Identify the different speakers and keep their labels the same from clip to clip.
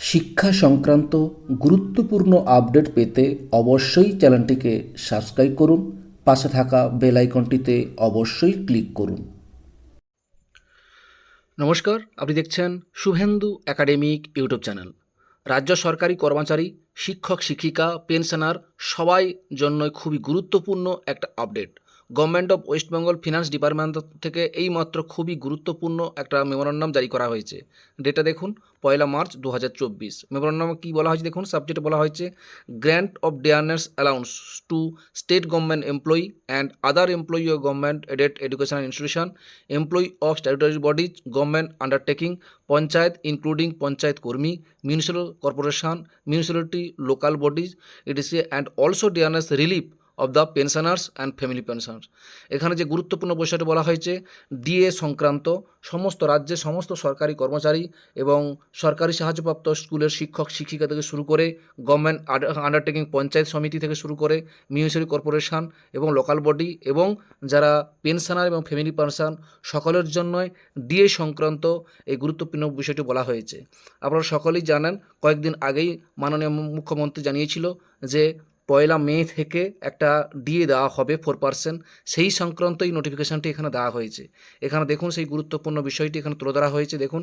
Speaker 1: শিক্ষা সংক্রান্ত গুরুত্বপূর্ণ আপডেট পেতে অবশ্যই চ্যানেলটিকে সাবস্ক্রাইব করুন, পাশে থাকা বেল আইকনটিতে অবশ্যই ক্লিক করুন। নমস্কার, আপনি দেখছেন শুভেন্দু একাডেমিক ইউটিউব চ্যানেল। রাজ্য সরকারি কর্মচারী, শিক্ষক, শিক্ষিকা, পেনশনার সবাই জন্য খুবই গুরুত্বপূর্ণ একটা update. Government of West Bengal finance department থেকে এই মাত্র খুবই গুরুত্বপূর্ণ একটা মেমোরান্ডাম জারি করা হয়েছে। ডেটা দেখুন, পয়লা মার্চ দু হাজার চব্বিশ মেমোরান্ডামে কী বলা হয়েছে দেখুন সাবজেক্টে বলা হয়েছে grant of dearness allowance to state government employee and other employee of government aided educational institution employee of statutory bodies government undertaking panchayat including panchayat কর্মী municipal corporation municipality local bodies ETC and also dearness relief of the pensioners and family pensioners এখানে যে গুরুত্বপূর্ণ বিষয়টি বলা হয়েছে DA সংক্রান্ত সমস্ত রাজ্যের সমস্ত সরকারি কর্মচারী এবং সরকারি সাহায্যপ্রাপ্ত স্কুলের শিক্ষক, শিক্ষিকা থেকে শুরু করে গভর্নমেন্ট আন্ডারটেকিং পঞ্চায়েত সমিতি থেকে শুরু করে মিউনিসিপ্যাল কর্পোরেশন এবং লোকাল বডি এবং যারা পেনশনার এবং ফ্যামিলি পেনশন সকলের জন্যই ডিএ সংক্রান্ত এই গুরুত্বপূর্ণ বিষয়টি বলা হয়েছে। আপনারা সকলেই জানেন, কয়েকদিন আগেই মাননীয় মুখ্যমন্ত্রী জানিয়েছিল যে পয়লা মে থেকে একটা দিয়ে দেওয়া হবে ফোর পার্সেন্ট সেই সংক্রান্ত এই নোটিফিকেশানটি এখানে দেওয়া হয়েছে। এখানে দেখুন সেই গুরুত্বপূর্ণ বিষয়টি এখানে তুলে ধরা হয়েছে। দেখুন,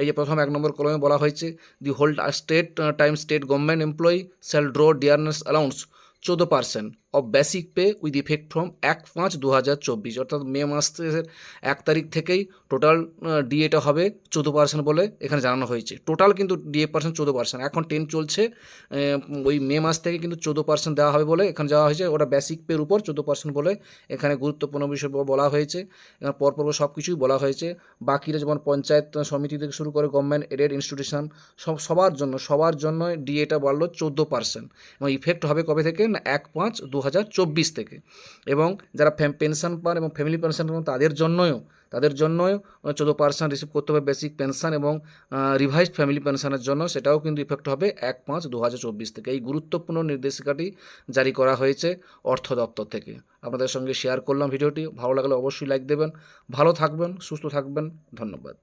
Speaker 1: এই যে প্রথম এক নম্বর কলমে বলা হয়েছে the whole state time state government employee shall draw dearness allowance চোদ্দ percent of basic pay with effect from এক পাঁচ দু হাজার চব্বিশ, অর্থাৎ মে মাসের এক তারিখ থেকেই টোটাল ডিএটা হবে চোদ্দ পার্সেন্ট বলে এখানে জানানো হয়েছে। টোটাল কিন্তু ডিএ পার্সেন্ট চোদ্দ পার্সেন্ট এখন টেন চলছে ওই মে মাস থেকে কিন্তু চোদ্দ পার্সেন্ট দেওয়া হবে বলে এখানে যাওয়া হয়েছে। ওটা বেসিক পের উপর চোদ্দ পার্সেন্ট বলে এখানে গুরুত্বপূর্ণ বিষয় বলা হয়েছে। এখানে পরপর সব কিছুই বলা হয়েছে। বাকিরা যেমন পঞ্চায়েত সমিতি থেকে শুরু করে গভর্নমেন্ট এডেড ইনস্টিটিউশন সব সবার জন্য সবার জন্য ডিএটা বাড়লো চোদ্দ পার্সেন্ট এবং ইফেক্ট হবে কবে থেকে? না, এক পাঁচ দু থেকে। এবং যারা পেনশন পান এবং ফ্যামিলি পেনশন পান, তাদের জন্যও তাদের জন্যও চোদ্দ পার্সেন্ট রিসিভ করতে হবে বেসিক পেনশন এবং রিভাইসড ফ্যামিলি পেনশনের জন্য। সেটাও কিন্তু ইফেক্ট হবে এক পাঁচ দু থেকে। এই গুরুত্বপূর্ণ নির্দেশিকাটি জারি করা হয়েছে অর্থ দপ্তর থেকে। আপনাদের সঙ্গে শেয়ার করলাম ভিডিওটি। ভালো লাগলে অবশ্যই লাইক দেবেন। ভালো থাকবেন, সুস্থ থাকবেন। ধন্যবাদ।